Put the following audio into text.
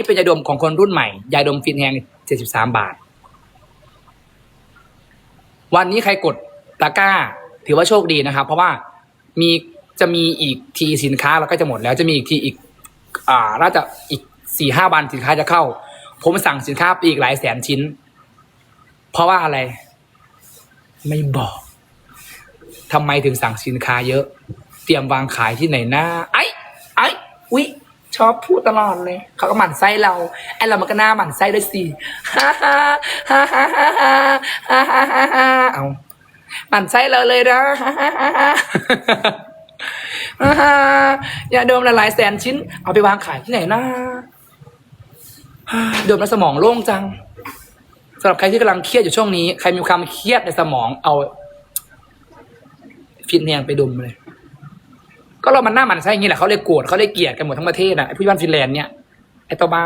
ี่เป็นยาดมของคนรุ่นใหม่ ยาดมฟินแฮง73บสามบาท วันนี้ใครกดตะกร้า ถือว่าโชคดีนะครับ เพราะว่ามีจะมีอีกทีสินค้าเราก็จะหมดแล้วจะมีอีกทีอีก อ่าน่าจะอีกสี่ห้าวันสินค้าจะเข้า ผมสั่งสินค้าอีกหลายแสนชิ้น เพราะว่าอะไร ไม่บอกทำไมถึงสั่งสินค้าเยอะ เตรียมวางขายที่ไหนหน้าไอ้ไอ้อุ๊ย ชอบพูดตลอดเลย เขาก็หมั่นไส้เราไอ้เรามันก็หน้าหมั่นไส้ด้วยสิฮ่าฮ่าฮ่าฮ่าฮ่าฮ่าฮ่าฮ่าฮ่าเอาหมั่นไส้เราเลยนะฮ่าฮ่าฮ่าฮ่าฮ่าอย่าดมละหลายแสนชิ้น เอาไปวางขายที่ไหนนะฮ่าดมแล้วสมองโล่งจังสำหรับใครที่กำลังเครียดอยู่ช่วงนี้ ใครมีความเครียดในสมองเอา ฟินแนงไปดมเลย ก็เรามันหน้ามันใช่อย่างนี้แหละเขาเลยโกรธเขาเลยเกลียดกันหมดทั้งประเทศอะไอ้ผู้บ้านฟินแลนด์เนี่ยไอ้ตัวบ้า